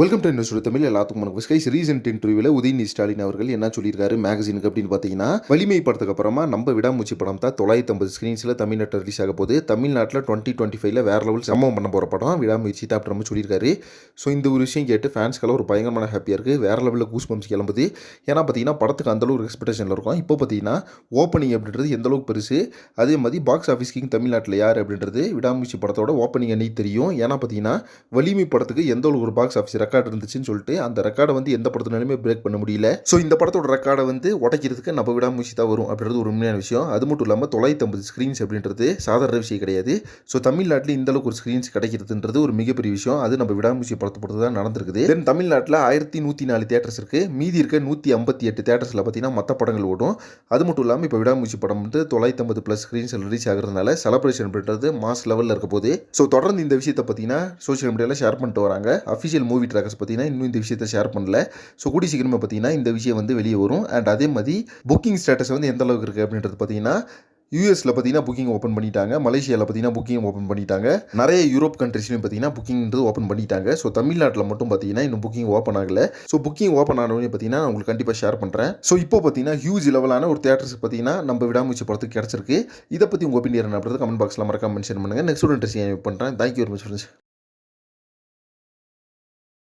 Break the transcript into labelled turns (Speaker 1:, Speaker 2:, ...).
Speaker 1: Welcome to news Tamil எல்லாத்துக்கும் வணக்கம். Skies recent இன்டர்வியூவில் உதயநிதி ஸ்டாலின் அவர்கள் என்ன சொல்லியிருக்காரு மேகசினுக்கு அப்படின்னு பார்த்தீங்கன்னா வலிமை படத்துக்கு அப்புறமா நம்ம விடாமூச்சி படம் தான் தொள்ளாயிரத்தி ஐம்பது ஸ்க்ரீன்ஸில் தமிழ்நாட்டில் ரிலீஸ் ஆக போது தமிழ்நாட்டில் டுவெண்ட்டி டுவெண்ட்டி ஃபைவ்ல வேற லெவல் சம்பவம் பண்ண போகிற படம். விடாமுயற்சி தான் அப்படி நம்ம சொல்லியிருக்காரு. ஸோ இந்த ஒரு விஷயம் கேட்டு ஃபேன்ஸ்க்கெல்லாம் ஒரு பயங்கரமான ஹாப்பியாக இருக்குது வேற லெவலில் கூஸ் பம்ஸ் கிளம்புது. ஏன்னா பார்த்தீங்கன்னா படத்துக்கு அந்த அளவுக்கு எக்ஸ்பெக்டேஷனில் இருக்கும். இப்போ பார்த்தீங்கன்னா ஓப்பனிங் அப்படின்றது எந்த அளவுக்கு பெருசு? அதே மாதிரி பாக்ஸ் ஆஃபீஸ் கிங் தமிழ்நாட்டில் யார் அப்படின்றது? விடாமுயற்சி படத்தோட ஓப்பனிங் அன்னைக்கு தெரியும். ஏன்னா பார்த்தீங்கன்னா வலிமை படத்துக்கு எந்த அளவுக்கு ஒரு பாக்ஸ் ஆஃபீஸ் ரெக்கார்ட் இருந்துச்சுன்னு சொல்லிட்டு அந்த ரெக்கார்டை வந்து எந்த படத்தினாலுமே பிரேக் பண்ண முடியல. ஸோ இந்த படத்தோட ரெக்கார்டை வந்து உடைக்கிறதுக்கு நம்ம விடாமுயற்சி தான் வரும் அப்படின்றது ஒரு உண்மையான விஷயம். அது மட்டும் இல்லாமல் தொள்ளாயிரத்தி ஐம்பது ஸ்க்ரீன்ஸ் அப்படின்றது சாதாரண விஷயம் கிடையாது. ஸோ தமிழ்நாட்டில் இந்த அளவுக்கு ஒரு ஸ்க்ரீன்ஸ் கிடைக்கிறதுன்றது ஒரு மிகப்பெரிய விஷயம். அது நம்ம விடாமுயற்சி படத்தை பொறுத்து தான் நடந்திருக்குது. தென் தமிழ்நாட்டில் ஆயிரத்தி நூற்றி நாலு தேட்டர்ஸ் இருக்குது மீதி இருக்க நூற்றி ஐம்பத்தி எட்டு தேட்டர்ஸில் பார்த்தீங்கன்னா மற்ற படங்கள் ஓடும். அது மட்டும் இல்லாமல் இப்போ விடாமுயற்சி படம் வந்து தொள்ளாயிரத்தி ஐம்பது ப்ளஸ் ஸ்க்ரீன்ஸ் ரிலீஸ் ஆகிறதுனால செலப்ரேஷன் பண்ணுறது மாஸ் லெவலில் இருக்க போது ஸோ தொடர்ந்து இந்த விஷயத்தை பார்த்தீங்கன்னா சோஷியல் மீடியாவில் ஷேர் பண்ணிட்டு வராங்க. அஃபிஷியல் மூவி ட்ராக்கர்ஸ் பார்த்தீங்கன்னா இன்னும் இந்த விஷயத்தை ஷேர் பண்ணல. ஸோ கூடி சீக்கிரமாக பார்த்தீங்கன்னா இந்த விஷயம் வந்து வெளியே வரும். அண்ட் அதே மாதிரி புக்கிங் ஸ்டேட்டஸ் வந்து எந்த அளவுக்கு இருக்குது அப்படின்றது பார்த்தீங்கன்னா யூஎஸில் பார்த்தீங்கன்னா புக்கிங் ஓப்பன் பண்ணிட்டாங்க. மலேசியாவில் பார்த்தீங்கன்னா புக்கிங் ஓப்பன் பண்ணிட்டாங்க. நிறைய யூரோப் கண்ட்ரிஸ்லையும் பார்த்தீங்கன்னா புக்கிங்ன்றது ஓப்பன் பண்ணிட்டாங்க. ஸோ தமிழ்நாட்டில் மட்டும் பார்த்தீங்கன்னா இன்னும் புக்கிங் ஓப்பன் ஆகலை. ஸோ புக்கிங் ஓப்பன் ஆனவனே பார்த்தீங்கன்னா நான் உங்களுக்கு கண்டிப்பாக ஷேர் பண்ணுறேன் ஸோ இப்போ பார்த்தீங்கன்னா ஹியூஜ் லெவலான ஒரு தேட்டர்ஸ் பார்த்தீங்கன்னா நம்ம விடாமூச்சி படத்துக்கு கிடச்சிருக்கு. இதை பற்றி உங்கள் ஒப்பீனியன் அப்படின்றது கமெண்ட் பாக்ஸில் மறக்காம மென்ஷன் பண்ணுங்கள் நெக்ஸ்ட் ஒரு இன்ட்ரெஸ்ட் பண்ணுறேன் தேங்க்யூ வெரி மச் ஃப்ரெண்ட்ஸ்